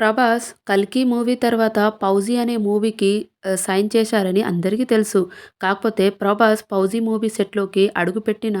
ప్రభాస్ 'కల్కి' మూవీ తర్వాత పౌజీ అనే మూవీకి సైన్ చేశారని అందరికీ తెలుసు. కాకపోతే ప్రభాస్ పౌజీ మూవీ సెట్‌లోకి అడుగుపెట్టిన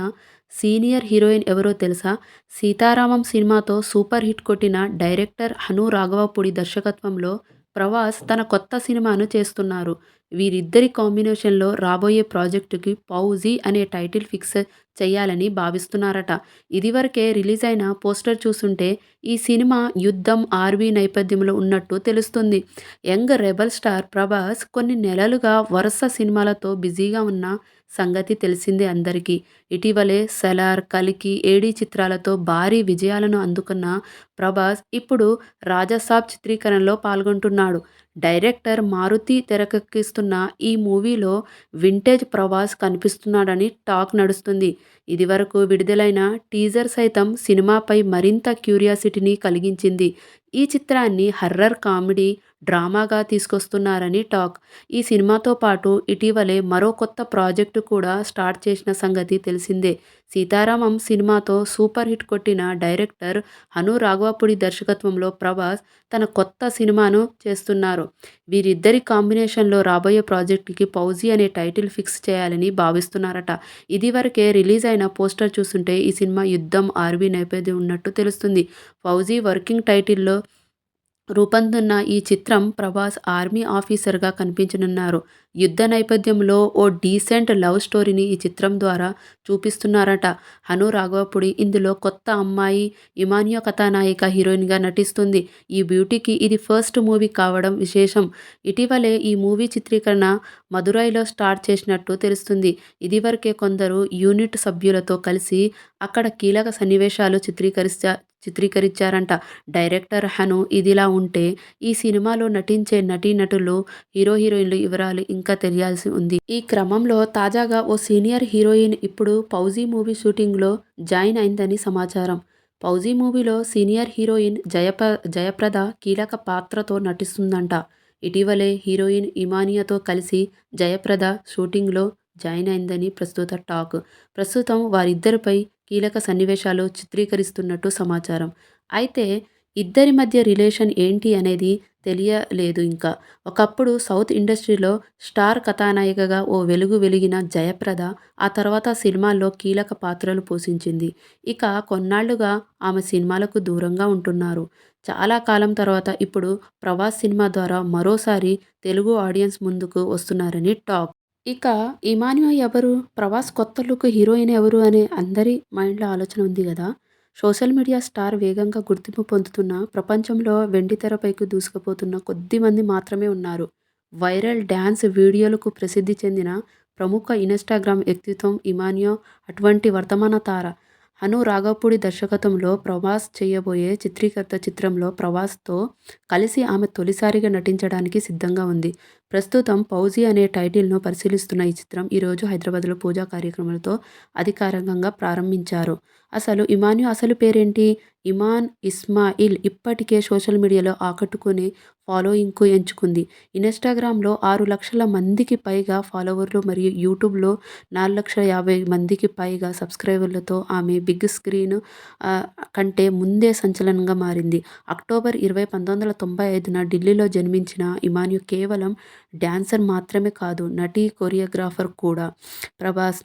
సీనియర్ హీరోయిన్ ఎవరో తెలుసా? 'సీతారామం' సినిమాతో సూపర్ హిట్ కొట్టిన డైరెక్టర్ హను రాఘవపూడి దర్శకత్వంలో ప్రభాస్ తన కొత్త సినిమాను చేస్తున్నారు. వీరిద్దరి కాంబినేషన్‌లో రాబోయే ప్రాజెక్టుకి పౌజీ అనే టైటిల్ ఫిక్స్ చేయాలని భావిస్తున్నారట. ఇదివరకే రిలీజ్ అయిన పోస్టర్ చూస్తుంటే ఈ సినిమా యుద్ధం, ఆర్వీ నేపథ్యంలో ఉన్నట్టు తెలుస్తుంది. యంగ్ రెబెల్ స్టార్ ప్రభాస్ కొన్ని నెలలుగా వరుస సినిమాలతో బిజీగా ఉన్న సంగతి తెలిసిందే అందరికీ. ఇటీవలే సెలార్ కలికి 'ఏడీ' చిత్రాలతో భారీ విజయాలను అందుకున్న ప్రభాస్ ఇప్పుడు 'రాజాసాబ్' చిత్రీకరణలో పాల్గొంటున్నాడు. డైరెక్టర్ మారుతి తెరకెక్కిస్తున్న ఈ మూవీలో వింటేజ్ ప్రభాస్ కనిపిస్తున్నాడని టాక్ నడుస్తుంది. ఇదివరకు విడుదలైన టీజర్ సైతం సినిమాపై మరింత క్యూరియాసిటీని కలిగించింది. ఈ చిత్రాన్ని హర్రర్ కామెడీ డ్రామాగా తీసుకొస్తున్నారని టాక్. ఈ సినిమాతో పాటు ఇటీవలే మరో కొత్త ప్రాజెక్టు కూడా స్టార్ట్ చేసిన సంగతి తెలిసిందే. 'సీతారామం' సినిమాతో సూపర్ హిట్ కొట్టిన డైరెక్టర్ హను రాఘవపూడి దర్శకత్వంలో ప్రభాస్ తన కొత్త సినిమాను చేస్తున్నారు. వీరిద్దరి కాంబినేషన్‌లో రాబోయే ప్రాజెక్టుకి పౌజీ అనే టైటిల్ ఫిక్స్ చేయాలని భావిస్తున్నారట. ఇదివరకే రిలీజ్ అయిన రిలీజైన పోస్టర్ చూస్తుంటే ఈ సినిమా యుద్ధం, ఆర్వీ నేపథ్యం ఉన్నట్టు తెలుస్తుంది. 'ఫౌజీ' వర్కింగ్ టైటిల్‌లో రూపొందుతున్న ఈ చిత్రం ప్రభాస్ ఆర్మీ ఆఫీసర్‌గా కనిపించనున్నారు. యుద్ధ నేపథ్యంలో ఓ డీసెంట్ లవ్ స్టోరీని ఈ చిత్రం ద్వారా చూపిస్తున్నారట హను రాఘవపుడి ఇందులో కొత్త అమ్మాయి ఇమానియో కథానాయిక హీరోయిన్‌గా నటిస్తుంది. ఈ బ్యూటీకి ఇది ఫస్ట్ మూవీ కావడం విశేషం. ఇటీవలే ఈ మూవీ చిత్రీకరణ మదురైలో స్టార్ట్ చేసినట్టు తెలుస్తుంది. ఇదివరకే కొందరు యూనిట్ సభ్యులతో కలిసి అక్కడ కీలక సన్నివేశాలు చిత్రీకరిస్తా చిత్రీకరించారంట డైరెక్టర్ హను. ఇదిలా ఉంటే ఈ సినిమాలో నటించే నటీనటులు, హీరో హీరోయిన్లు వివరాలు ఇంకా తెలియాల్సి ఉంది. ఈ క్రమంలో తాజాగా ఓ సీనియర్ హీరోయిన్ ఇప్పుడు పౌజీ మూవీ షూటింగ్‌లో జాయిన్ అయిందని సమాచారం. పౌజీ మూవీలో సీనియర్ హీరోయిన్ జయప జయప్రద కీలక పాత్రతో నటిస్తుందంట. ఇటీవలే హీరోయిన్ ఇమానియాతో కలిసి జయప్రద షూటింగ్‌లో జాయిన్ అయిందని ప్రస్తుత టాక్. ప్రస్తుతం వారిద్దరిపై కీలక సన్నివేశాలు చిత్రీకరిస్తున్నట్టు సమాచారం. అయితే ఇద్దరి మధ్య రిలేషన్ ఏంటి అనేది తెలియలేదు ఇంకా. ఒకప్పుడు సౌత్ ఇండస్ట్రీలో స్టార్ కథానాయికగా ఓ వెలుగు వెలిగిన జయప్రద ఆ తర్వాత సినిమాల్లో కీలక పాత్రలు పోషించింది. ఇక కొన్నాళ్ళుగా ఆమె సినిమాలకు దూరంగా ఉంటున్నారు. చాలా కాలం తర్వాత ఇప్పుడు 'ప్రభాస్' సినిమా ద్వారా మరోసారి తెలుగు ఆడియన్స్ ముందుకు వస్తున్నారని టాక్. ఇక ఇమాన్యో ఎవరు? ప్రభాస్ కొత్త లుక్ హీరోయిన్ ఎవరు అనే అందరి మైండ్‌లో ఆలోచన ఉంది కదా సోషల్ మీడియా స్టార్ వేగంగా గుర్తింపు పొందుతున్న ప్రపంచంలో వెండితెరపైకి దూసుకుపోతున్న కొద్ది మంది మాత్రమే ఉన్నారు. వైరల్ డ్యాన్స్ వీడియోలకు ప్రసిద్ధి చెందిన ప్రముఖ ఇన్‌స్టాగ్రామ్ వ్యక్తిత్వం ఇమాన్యో అటువంటి వర్ధమాన తార. హను రాఘపూడి దర్శకత్వంలో ప్రభాస్ చేయబోయే చిత్రీకర్త చిత్రంలో ప్రభాస్‌తో కలిసి ఆమె తొలిసారిగా నటించడానికి సిద్ధంగా ఉంది. ప్రస్తుతం పౌజీ అనే టైటిల్‌ను పరిశీలిస్తున్న ఈ చిత్రం ఈరోజు హైదరాబాద్‌లో పూజా కార్యక్రమాలతో అధికారికంగా ప్రారంభించారు. అసలు ఇమాన్యో అసలు పేరేంటి? ఇమాన్ ఇస్మాయిల్ ఇప్పటికే సోషల్ మీడియాలో ఆకట్టుకునే ఫాలోయింగ్‌కు ఎంచుకుంది. ఇన్‌స్టాగ్రామ్‌లో ఆరు లక్షల మందికి పైగా ఫాలోవర్లు మరియు యూట్యూబ్‌లో నాలుగు లక్షల యాభై మందికి పైగా సబ్స్క్రైబర్లతో ఆమె బిగ్ స్క్రీన్ కంటే ముందే సంచలనంగా మారింది. అక్టోబర్ ఇరవై, పంతొమ్మిది వందల తొంభై ఐదున ఢిల్లీలో జన్మించిన ఇమాన్యు కేవలం డ్యాన్సర్ మాత్రమే కాదు నటి, కొరియోగ్రాఫర్ కూడా. ప్రభాస్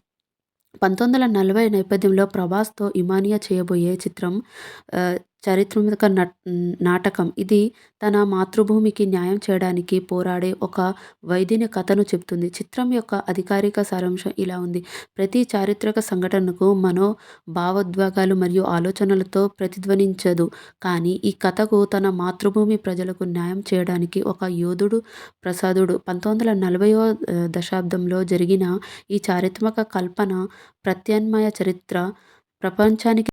పంతొమ్మిది వందల నలభై నేపథ్యంలో ప్రభాస్‌తో ఇమానియా చేయబోయే చిత్రం చారిత్రాత్మక నట్ నాటకం. ఇది తన మాతృభూమికి న్యాయం చేయడానికి పోరాడే ఒక వైద్యుని కథను చెబుతుంది. చిత్రం యొక్క అధికారిక సారాంశం ఇలా ఉంది. ప్రతి చారిత్రక సంఘటనకు మనో భావోద్వేగాలు మరియు ఆలోచనలతో ప్రతిధ్వనించదు. కానీ ఈ కథకు తన మాతృభూమి ప్రజలకు న్యాయం చేయడానికి ఒక యోధుడు ప్రసాదుడు. పంతొమ్మిది వందల నలభైవ దశాబ్దంలో జరిగిన ఈ చారిత్రక కల్పన ప్రత్యామ్నాయ చరిత్ర ప్రపంచానికి